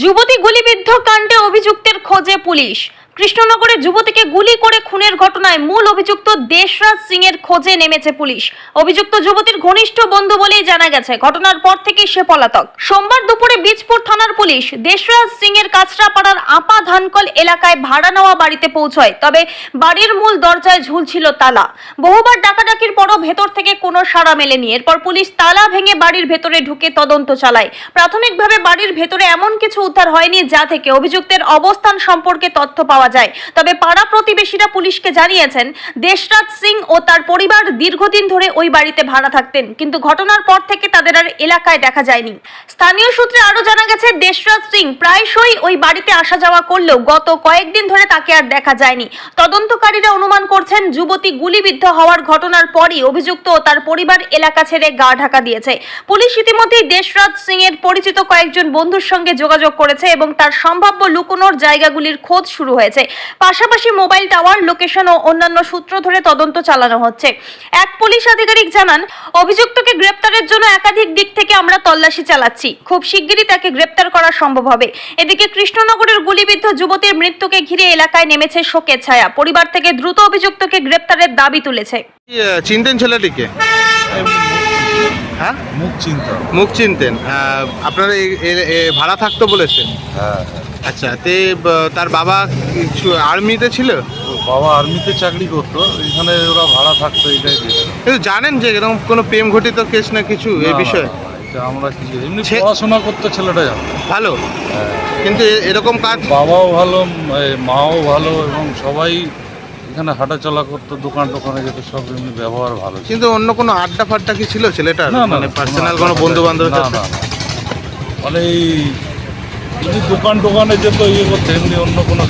যুবতী গুলিবিদ্ধ কাণ্ডে অভিযুক্তের খোঁজে পুলিশ। কৃষ্ণনগরে যুবতীকে গুলি করে খুনের ঘটনায় মূল অভিযুক্ত দেশরাজ সিং এর খোঁজে নেমেছে পুলিশ। অভিযুক্ত যুবতীর ঘনিষ্ঠ বন্ধু বলেই জানা গেছে, ঘটনার পর থেকেই সে পলাতক। সোমবার দুপুরে বীজপুর থানার পুলিশ দেশরাজ সিং এর কাছড়াপাড়ার আপা ধানকল এলাকায় ভাড়া নেওয়া বাড়িতে পৌঁছয়, তবে বাড়ির মূল দরজায় ঝুলছিল তালা। বহুবার ডাকাডাকির পরও ভেতর থেকে কোনো সাড়া মেলেনি। এরপর পুলিশ তালা ভেঙে বাড়ির ভেতরে ঢুকে তদন্ত চালায়। প্রাথমিকভাবে বাড়ির ভেতরে এমন কিছু উদ্ধার হয়নি যা থেকে অভিযুক্তের অবস্থান সম্পর্কে তথ্য পাওয়া যায়। তবে পাড়া প্রতিবেশীরা পুলিশকে জানিয়েছেন, দেশরাজ সিং ও তার পরিবার দীর্ঘদিন ধরে ওই বাড়িতে ভাড়া থাকতেন, কিন্তু ঘটনার পর থেকে তাদের আর এলাকায় দেখা যায়নি। স্থানীয় সূত্রে আরও জানা গেছে, দেশরাজ সিং প্রায়শই ওই বাড়িতে আসা যাওয়া করলেও গত কয়েকদিন ধরে তাকে আর দেখা যায়নি। তদন্তকারীরা অনুমান করছেন, যুবতী গুলিবিদ্ধ হওয়ার ঘটনার পরই অভিযুক্ত ও তার পরিবার এলাকা ছেড়ে গা ঢাকা দিয়েছে। পুলিশ ইতিমধ্যেই দেশরাজ সিং এর পরিচিত কয়েকজন বন্ধুর সঙ্গে যোগাযোগ করেছে এবং তার সম্ভাব্য লুকোনোর জায়গাগুলির খোঁজ শুরু হয়েছে। পাশাপাশি মোবাইল টাওয়ার, লোকেশন ও অন্যান্য সূত্র ধরে তদন্ত চালানো হচ্ছে। এক পুলিশ আধিকারিক জানান, অভিযুক্তকে গ্রেপ্তারের জন্য একাধিক দিক থেকে আমরা তল্লাশি চালাচ্ছি। খুব শিগগিরই তাকে গ্রেপ্তার করা সম্ভব হবে। এদিকে কৃষ্ণনগরের গুলিবিদ্ধ যুবতীর মৃত্যুকে ঘিরে এলাকায় নেমেছে শোকের ছায়া। পরিবার থেকে দ্রুত অভিযুক্তকে গ্রেপ্তারের দাবি তুলেছে। চিনতেন ছেলেটিকে? হ্যাঁ? মুখ চিন্তা মুখ চিনতেন। আপনারা ভাড়া থাকতো বলেছে হ্যাঁ। আচ্ছা তে তার বাবা কিছু আর্মিতে ছিল? বাবা আর্মিতে চাকরি করতো এখানে ওরা ভাড়া থাকতো এটাই কিন্তু জানেন যে এরকম কোনো প্রেম ঘটিত কেস না কিছু এই বিষয়ে? আমরা কিছু এমনি পড়াশোনা করতে ছেলেটা ভালো। কিন্তু এ- এরকম কাজ বাবাও ভালো মাও ভালো এবং সবাই এখানে হাঁটা চলা করতো দোকান টোকানে যেত সব এমনি ব্যবহার ভালো ছিল। কিন্তু অন্য কোনো আড্ডা ফাড্ডা কি ছিল ছেলেটা না না মানে না, পার্সোনাল কোনো বন্ধু বান্ধব না, না, না। মানে এই যদি দোকান টোকানে যেত ইয়ে করতে এমনি অন্য কোনো।